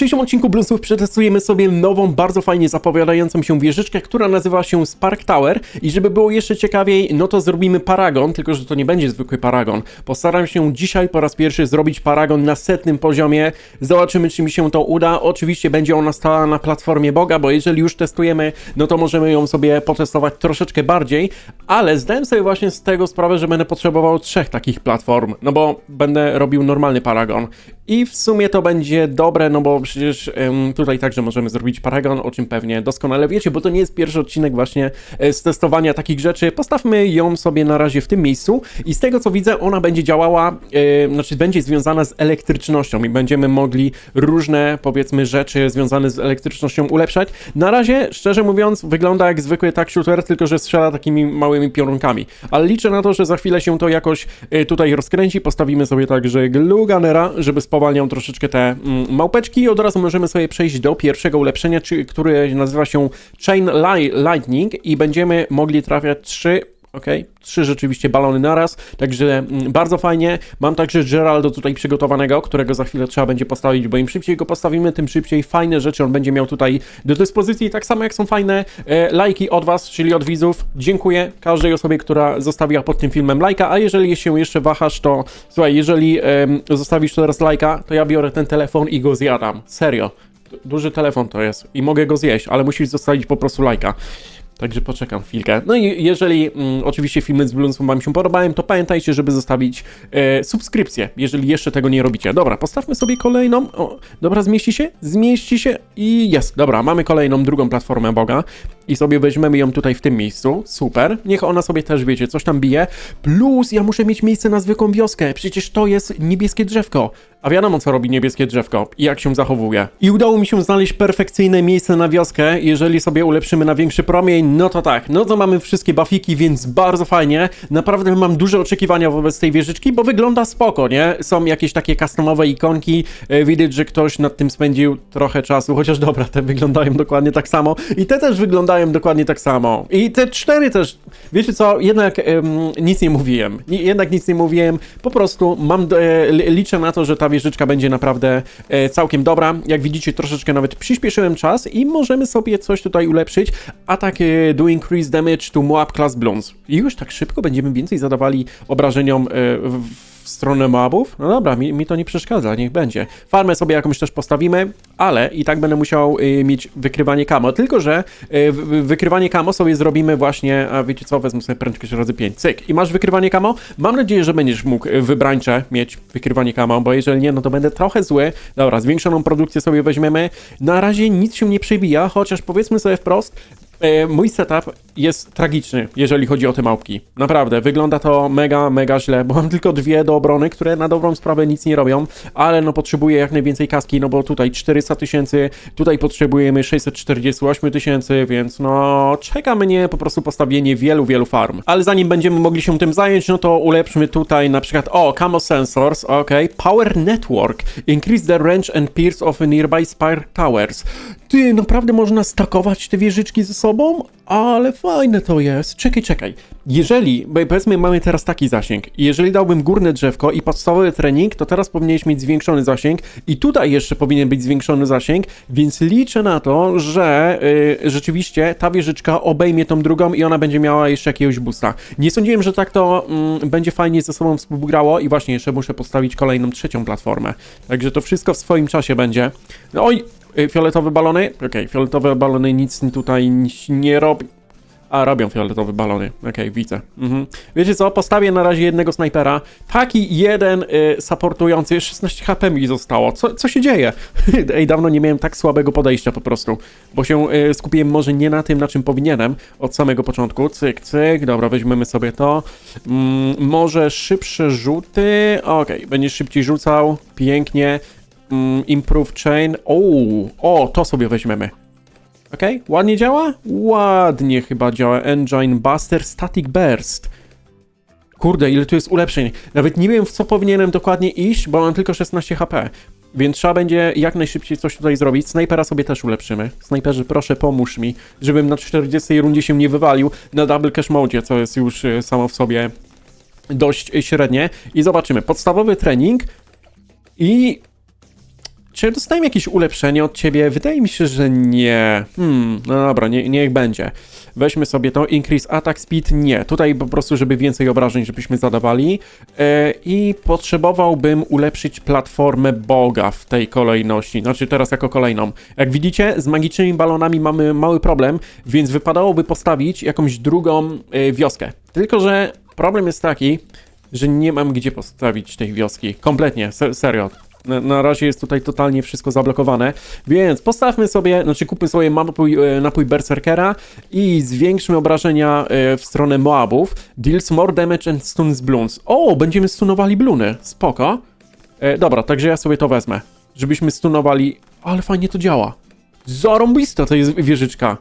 dzisiejszym odcinku Bluesów przetestujemy sobie nową, bardzo fajnie zapowiadającą się wieżyczkę, która nazywa się Spark Tower i żeby było jeszcze ciekawiej, no to zrobimy paragon, tylko że to nie będzie zwykły paragon. Postaram się dzisiaj po raz pierwszy zrobić paragon na setnym poziomie. Zobaczymy, czy mi się to uda. Oczywiście będzie ona stała na platformie Boga, bo jeżeli już testujemy, no to możemy ją sobie potestować troszeczkę bardziej, ale zdałem sobie właśnie z tego sprawę, że będę potrzebował trzech takich platform, no bo będę robił normalny paragon. I w sumie to będzie dobre, no bo przecież em, tutaj także możemy zrobić paragon, o czym pewnie doskonale wiecie, bo to nie jest pierwszy odcinek właśnie e, z testowania takich rzeczy. Postawmy ją sobie na razie w tym miejscu i z tego co widzę, ona będzie działała, e, znaczy będzie związana z elektrycznością i będziemy mogli różne, powiedzmy, rzeczy związane z elektrycznością ulepszać. Na razie, szczerze mówiąc, wygląda jak zwykły tak shooter, tylko że strzela takimi małymi piorunkami. Ale liczę na to, że za chwilę się to jakoś e, tutaj rozkręci. Postawimy sobie także glue gunnera, żeby spowalniał troszeczkę te mm, małpeczki i od razu możemy sobie przejść do pierwszego ulepszenia, czy, które nazywa się Chain Li- Lightning i będziemy mogli trafiać trzy Ok, trzy rzeczywiście balony naraz, także mm, bardzo fajnie. Mam także Geraldo tutaj przygotowanego, którego za chwilę trzeba będzie postawić, bo im szybciej go postawimy, tym szybciej fajne rzeczy on będzie miał tutaj do dyspozycji. Tak samo jak są fajne e, lajki od Was, czyli od widzów. Dziękuję każdej osobie, która zostawiła pod tym filmem lajka, a jeżeli się jeszcze wahasz, to słuchaj, jeżeli em, zostawisz teraz lajka, to ja biorę ten telefon i go zjadam. Serio. Duży telefon to jest i mogę go zjeść, ale musisz zostawić po prostu lajka. Także poczekam chwilkę. No i jeżeli mm, oczywiście filmy z Bloomsą Wam się podobają, to pamiętajcie, żeby zostawić e, subskrypcję, jeżeli jeszcze tego nie robicie. Dobra, postawmy sobie kolejną. O, dobra, zmieści się? Zmieści się i jest. Dobra, mamy kolejną, drugą platformę Boga i sobie weźmiemy ją tutaj w tym miejscu. Super. Niech ona sobie też, wiecie, coś tam bije. Plus ja muszę mieć miejsce na zwykłą wioskę. Przecież to jest niebieskie drzewko. A wiadomo, co robi niebieskie drzewko i jak się zachowuje. I udało mi się znaleźć perfekcyjne miejsce na wioskę. Jeżeli sobie ulepszymy na większy promień, no to tak, no to mamy wszystkie bafiki, więc bardzo fajnie. Naprawdę mam duże oczekiwania wobec tej wieżyczki, bo wygląda spoko, nie? Są jakieś takie customowe ikonki. E, Widać, że ktoś nad tym spędził trochę czasu, chociaż dobra, te wyglądają dokładnie tak samo. I te też wyglądają dokładnie tak samo. I te cztery też, wiecie co, jednak em, nic nie mówiłem. Jednak nic nie mówiłem. Po prostu mam, e, li- liczę na to, że ta wieżyczka będzie naprawdę e, całkiem dobra. Jak widzicie, troszeczkę nawet przyspieszyłem czas i możemy sobie coś tutaj ulepszyć. Atak e, do increase damage to Moab class blons. I już tak szybko będziemy więcej zadawali obrażeniom e, w, w stronę Moabów? No dobra, mi, mi to nie przeszkadza, niech będzie. Farmę sobie jakąś też postawimy, ale i tak będę musiał y, mieć wykrywanie kamo. Tylko, że y, wy- wykrywanie kamo sobie zrobimy właśnie, a wiecie co, wezmę sobie prędkość razy 5. Cyk. I masz wykrywanie kamo? Mam nadzieję, że będziesz mógł y, wybrańcze mieć wykrywanie kamo, bo jeżeli nie, no to będę trochę zły. Dobra, zwiększoną produkcję sobie weźmiemy. Na razie nic się nie przebija, chociaż powiedzmy sobie wprost, E, Mój setup jest tragiczny, jeżeli chodzi o te małpki. Naprawdę, wygląda to mega, mega źle, bo mam tylko dwie do obrony, które na dobrą sprawę nic nie robią, ale no potrzebuję jak najwięcej kaski, no bo tutaj 400 tysięcy, tutaj potrzebujemy 648 tysięcy, więc no czeka mnie po prostu postawienie wielu, wielu farm. Ale zanim będziemy mogli się tym zająć, no to ulepszmy tutaj na przykład, o, Camo Sensors, ok, Power Network, increase the range and pierce of nearby Spire Towers. Ty, naprawdę można stakować te wieżyczki ze sobą? Ale fajne to jest. Czekaj, czekaj. Jeżeli, powiedzmy mamy teraz taki zasięg, jeżeli dałbym górne drzewko i podstawowy trening, to teraz powinieneś mieć zwiększony zasięg i tutaj jeszcze powinien być zwiększony zasięg, więc liczę na to, że y, rzeczywiście ta wieżyczka obejmie tą drugą i ona będzie miała jeszcze jakiegoś boosta. Nie sądziłem, że tak to mm, będzie fajnie ze sobą współgrało i właśnie jeszcze muszę postawić kolejną trzecią platformę. Także to wszystko w swoim czasie będzie. No oj, fioletowe balony? Okej, fioletowe balony nic tutaj nie robią. A, robią fioletowe balony. Okej, widzę. Mhm. Wiecie co, postawię na razie jednego snajpera. Taki jeden y, supportujący, 16 HP mi zostało. Co, co się dzieje? Ej, dawno nie miałem tak słabego podejścia po prostu. Bo się y, skupiłem może nie na tym, na czym powinienem od samego początku. Cyk, cyk. Dobra, weźmiemy sobie to. Mm, może szybsze rzuty. Okej, będziesz szybciej rzucał. Pięknie. Mm, improve chain. O, o, to sobie weźmiemy. Okej, ładnie działa? Ładnie chyba działa. Engine Buster Static Burst. Kurde, ile tu jest ulepszeń. Nawet nie wiem, w co powinienem dokładnie iść, bo mam tylko 16 HP. Więc trzeba będzie jak najszybciej coś tutaj zrobić. Snajpera sobie też ulepszymy. Snajperzy, proszę pomóż mi, żebym na 40 rundzie się nie wywalił na double cash mode, co jest już y, samo w sobie dość średnie. I zobaczymy. Podstawowy trening i Czy dostałem jakieś ulepszenie od ciebie? Wydaje mi się, że nie. Hmm, no dobra, nie, niech będzie. Weźmy sobie to, increase attack speed, nie. Tutaj po prostu, żeby więcej obrażeń, żebyśmy zadawali. E, I potrzebowałbym ulepszyć platformę Boga w tej kolejności, znaczy teraz jako kolejną. Jak widzicie, z magicznymi balonami mamy mały problem, więc wypadałoby postawić jakąś drugą e, wioskę. Tylko, że problem jest taki, że nie mam gdzie postawić tej wioski. Kompletnie, se serio. Na, razie jest tutaj totalnie wszystko zablokowane, więc postawmy sobie, znaczy kupmy sobie napój, e, napój Berserkera i zwiększmy obrażenia e, w stronę Moabów. Deals more damage and stuns bloons. O, będziemy stunowali bluny, spoko. E, dobra, także ja sobie to wezmę, żebyśmy stunowali, ale fajnie to działa. Zarąbista to jest wieżyczka.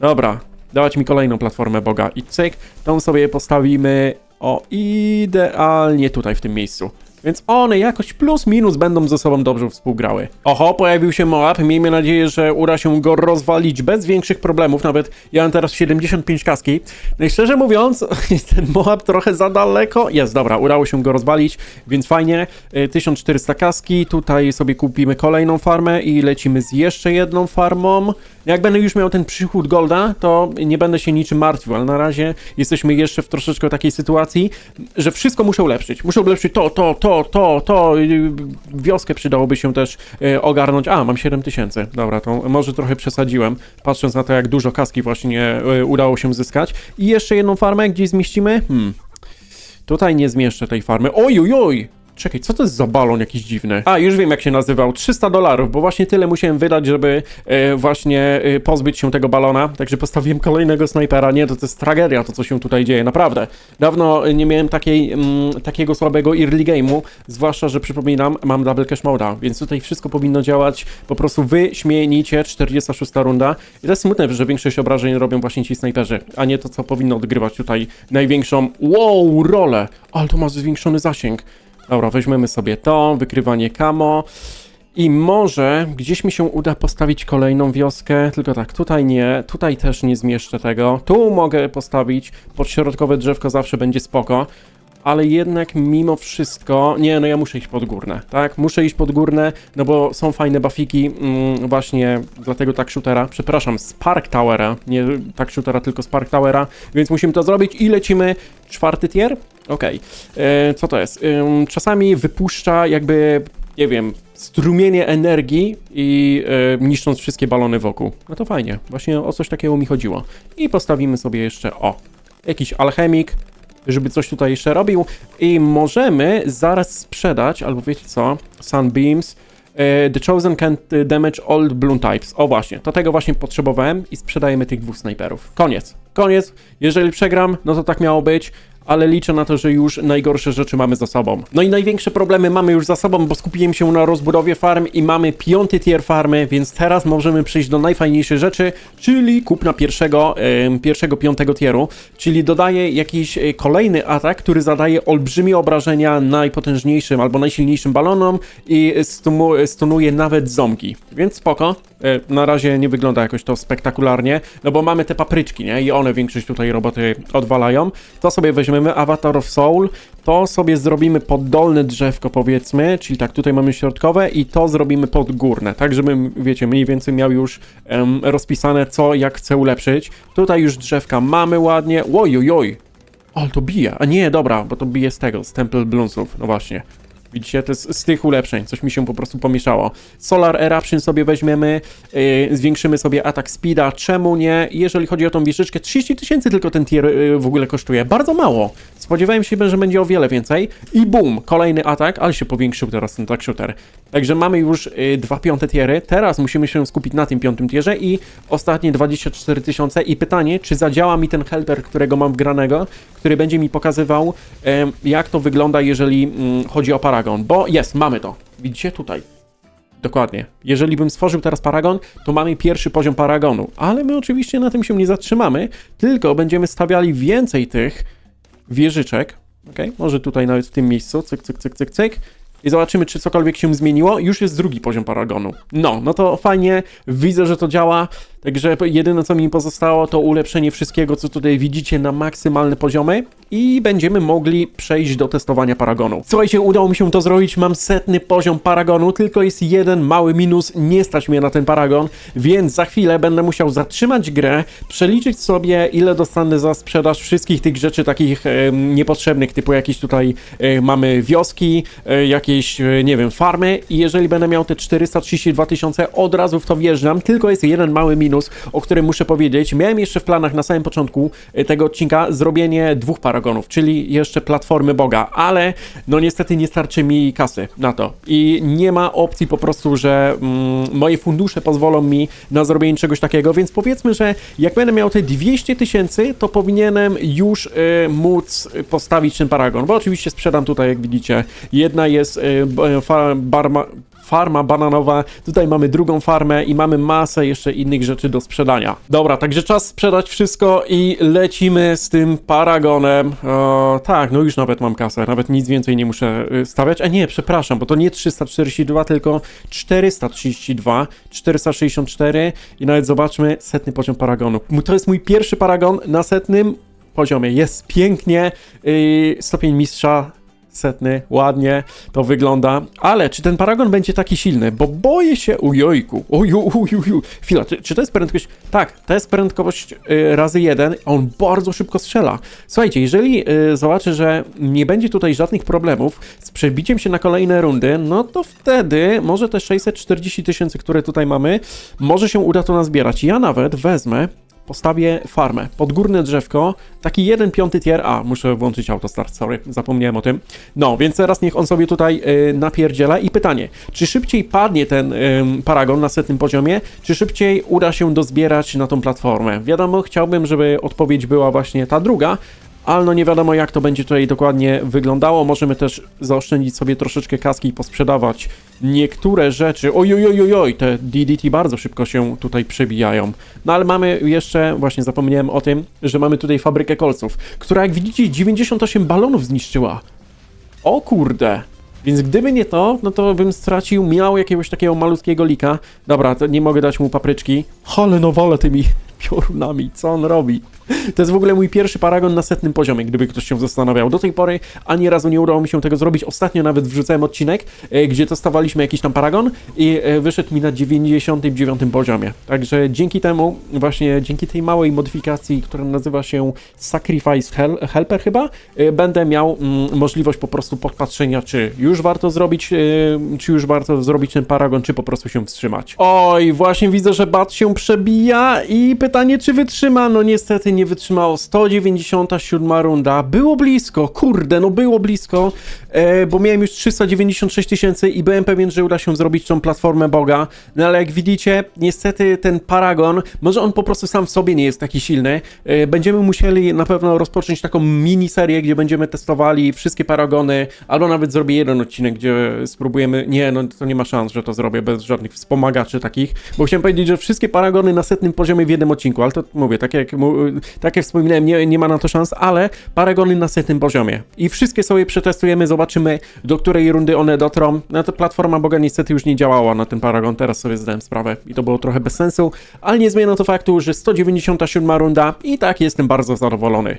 Dobra, dawać mi kolejną platformę Boga i cyk, tą sobie postawimy o idealnie tutaj w tym miejscu. Więc one jakoś plus minus będą ze sobą dobrze współgrały. Oho, pojawił się Moab. Miejmy nadzieję, że uda się go rozwalić bez większych problemów. Nawet ja mam teraz 75 kaski. No i szczerze mówiąc, ten Moab trochę za daleko. Jest, dobra, udało się go rozwalić, więc fajnie. Y, 1400 kaski. Tutaj sobie kupimy kolejną farmę i lecimy z jeszcze jedną farmą. Jak będę już miał ten przychód Golda, to nie będę się niczym martwił, ale na razie jesteśmy jeszcze w troszeczkę takiej sytuacji, że wszystko muszę ulepszyć. Muszę ulepszyć to, to, to, to, to. Wioskę przydałoby się też yy, ogarnąć. A, mam 7000. Dobra, to może trochę przesadziłem, patrząc na to, jak dużo kaski właśnie yy, udało się zyskać. I jeszcze jedną farmę gdzieś zmieścimy? Hmm. Tutaj nie zmieszczę tej farmy. Oj, oj, oj! Czekaj, co to jest za balon jakiś dziwny? A, już wiem jak się nazywał. 300 dolarów, bo właśnie tyle musiałem wydać, żeby e, właśnie e, pozbyć się tego balona. Także postawiłem kolejnego snajpera. Nie, to, to jest tragedia, to co się tutaj dzieje, naprawdę. Dawno nie miałem takiej, mm, takiego słabego early game'u, zwłaszcza, że przypominam, mam double cash moda, więc tutaj wszystko powinno działać po prostu wyśmienicie. 46 runda. I to jest smutne, że większość obrażeń robią właśnie ci snajperzy, a nie to, co powinno odgrywać tutaj największą, wow, rolę. Ale to ma zwiększony zasięg. Dobra, weźmiemy sobie to, wykrywanie kamo. I może gdzieś mi się uda postawić kolejną wioskę, tylko tak, tutaj nie, tutaj też nie zmieszczę tego. Tu mogę postawić, podśrodkowe drzewko zawsze będzie spoko, ale jednak mimo wszystko, nie, no ja muszę iść pod górne, tak? Muszę iść pod górne, no bo są fajne buffiki mm, właśnie dla tego tak shootera, przepraszam, Spark Towera, nie tak shootera, tylko Spark Towera, więc musimy to zrobić i lecimy czwarty tier? Okej, E, co to jest? Ym, czasami wypuszcza jakby, nie wiem, strumienie energii i e, niszcząc wszystkie balony wokół. No to fajnie, właśnie o coś takiego mi chodziło. I postawimy sobie jeszcze, o, jakiś alchemik, żeby coś tutaj jeszcze robił i możemy zaraz sprzedać, albo wiecie co, Sunbeams, e, The Chosen can e, damage all bloom types. O właśnie, to tego właśnie potrzebowałem i sprzedajemy tych dwóch snajperów. Koniec, koniec. Jeżeli przegram, no to tak miało być. Ale liczę na to, że już najgorsze rzeczy mamy za sobą. No i największe problemy mamy już za sobą, bo skupiłem się na rozbudowie farm i mamy piąty tier farmy, więc teraz możemy przejść do najfajniejszej rzeczy, czyli kupna pierwszego, pierwszego piątego tieru, czyli dodaje jakiś e, kolejny atak, który zadaje olbrzymie obrażenia najpotężniejszym albo najsilniejszym balonom i stunuje nawet ząbki. Więc spoko. E, Na razie nie wygląda jakoś to spektakularnie, no bo mamy te papryczki, nie? I one większość tutaj roboty odwalają. To sobie weźmiemy Avatar of Soul, to sobie zrobimy poddolne drzewko powiedzmy, czyli tak, tutaj mamy środkowe i to zrobimy podgórne, tak żebym, wiecie, mniej więcej miał już em, rozpisane co, jak chcę ulepszyć. Tutaj już drzewka mamy ładnie, oj, oj, oj. Ale to bije, a nie, dobra, bo to bije z tego, z Temple Bloomsów, no właśnie. Widzicie, to jest z tych ulepszeń, coś mi się po prostu pomieszało. Solar Eruption sobie weźmiemy, yy, zwiększymy sobie atak speeda, czemu nie? Jeżeli chodzi o tą wieżyczkę, 30 tysięcy tylko ten tier yy, w ogóle kosztuje, bardzo mało. Spodziewałem się, że będzie o wiele więcej. I boom, kolejny atak, ale się powiększył teraz ten tak shooter. Także mamy już yy, dwa piąte tiery, teraz musimy się skupić na tym piątym tierze i ostatnie 24 tysiące i pytanie, czy zadziała mi ten helper, którego mam wgranego, który będzie mi pokazywał, em, jak to wygląda, jeżeli mm, chodzi o Paragon, bo jest, mamy to. Widzicie tutaj. Dokładnie. Jeżeli bym stworzył teraz Paragon, to mamy pierwszy poziom Paragonu, ale my oczywiście na tym się nie zatrzymamy, tylko będziemy stawiali więcej tych wieżyczek, ok? Może tutaj nawet w tym miejscu, cyk, cyk, cyk, cyk, cyk. I zobaczymy, czy cokolwiek się zmieniło. Już jest drugi poziom Paragonu. No, no to fajnie, widzę, że to działa. Także jedyne co mi pozostało to ulepszenie wszystkiego, co tutaj widzicie na maksymalne poziomy i będziemy mogli przejść do testowania Paragonu. Słuchajcie, udało mi się to zrobić, mam setny poziom Paragonu, tylko jest jeden mały minus, nie stać mnie na ten Paragon, więc za chwilę będę musiał zatrzymać grę, przeliczyć sobie ile dostanę za sprzedaż wszystkich tych rzeczy takich e, niepotrzebnych, typu jakieś tutaj e, mamy wioski, e, jakieś, e, nie wiem, farmy i jeżeli będę miał te 432 tysiące, od razu w to wjeżdżam, tylko jest jeden mały minus, o którym muszę powiedzieć. Miałem jeszcze w planach na samym początku e, tego odcinka zrobienie dwóch paragonów, czyli jeszcze platformy Boga, ale no niestety nie starczy mi kasy na to i nie ma opcji po prostu, że mm, moje fundusze pozwolą mi na zrobienie czegoś takiego, więc powiedzmy, że jak będę miał te 200 tysięcy, to powinienem już e, móc postawić ten paragon, bo oczywiście sprzedam tutaj, jak widzicie, jedna jest barma, farma bananowa, tutaj mamy drugą farmę i mamy masę jeszcze innych rzeczy do sprzedania. Dobra, także czas sprzedać wszystko i lecimy z tym paragonem. O, tak, no już nawet mam kasę, nawet nic więcej nie muszę y, stawiać. A nie, przepraszam, bo to nie 342, tylko 432, 464 i nawet zobaczmy setny poziom paragonu. To jest mój pierwszy paragon na setnym poziomie. Jest pięknie, yy, stopień mistrza setny, ładnie to wygląda, ale czy ten paragon będzie taki silny? Bo boję się, ujojku, oju, oju, oju. Chwila, czy, czy to jest prędkość? Tak, to jest prędkość y, razy jeden, on bardzo szybko strzela. Słuchajcie, jeżeli y, zobaczę, że nie będzie tutaj żadnych problemów z przebiciem się na kolejne rundy, no to wtedy może te 640 tysięcy, które tutaj mamy, może się uda to nazbierać. Ja nawet wezmę postawię farmę, podgórne drzewko, taki jeden piąty tier, a muszę włączyć autostart, sorry, zapomniałem o tym. No, więc teraz niech on sobie tutaj y, napierdziela i pytanie, czy szybciej padnie ten y, paragon na setnym poziomie, czy szybciej uda się dozbierać na tą platformę? Wiadomo, chciałbym, żeby odpowiedź była właśnie ta druga, ale no nie wiadomo jak to będzie tutaj dokładnie wyglądało. Możemy też zaoszczędzić sobie troszeczkę kaski i posprzedawać niektóre rzeczy. Ojojojojoj, te DDT bardzo szybko się tutaj przebijają. No ale mamy jeszcze, właśnie zapomniałem o tym, że mamy tutaj fabrykę kolców, która jak widzicie 98 balonów zniszczyła. O kurde! Więc gdyby nie to, no to bym stracił, miał jakiegoś takiego malutkiego lika. Dobra, nie mogę dać mu papryczki. Ale no wolę tymi piorunami, co on robi? To jest w ogóle mój pierwszy paragon na setnym poziomie, gdyby ktoś się zastanawiał. Do tej pory ani razu nie udało mi się tego zrobić. Ostatnio nawet wrzucałem odcinek, e, gdzie testowaliśmy jakiś tam paragon i e, wyszedł mi na 99 poziomie. Także dzięki temu, właśnie dzięki tej małej modyfikacji, która nazywa się Sacrifice Hel Helper chyba, e, będę miał mm, możliwość po prostu podpatrzenia, czy już warto zrobić, e, czy już warto zrobić ten paragon, czy po prostu się wstrzymać. Oj, właśnie widzę, że bat się przebija i pytanie, czy wytrzyma? No niestety nie wytrzymało. 197 runda. Było blisko, kurde, no było blisko, e, bo miałem już 396 tysięcy i byłem pewien, że uda się zrobić tą platformę Boga. No ale jak widzicie, niestety ten Paragon, może on po prostu sam w sobie nie jest taki silny. E, będziemy musieli na pewno rozpocząć taką mini serię, gdzie będziemy testowali wszystkie Paragony, albo nawet zrobię jeden odcinek, gdzie spróbujemy. Nie, no to nie ma szans, że to zrobię bez żadnych wspomagaczy takich, bo chciałem powiedzieć, że wszystkie Paragony na setnym poziomie w jednym odcinku, ale to mówię, tak jak, tak jak wspominałem, nie, nie ma na to szans, ale Paragony na setnym poziomie. I wszystkie sobie przetestujemy, zobaczymy do której rundy one dotrą. No to platforma Boga niestety już nie działała na ten Paragon, teraz sobie zdałem sprawę i to było trochę bez sensu, ale nie zmienia to faktu, że 197 runda i tak jestem bardzo zadowolony.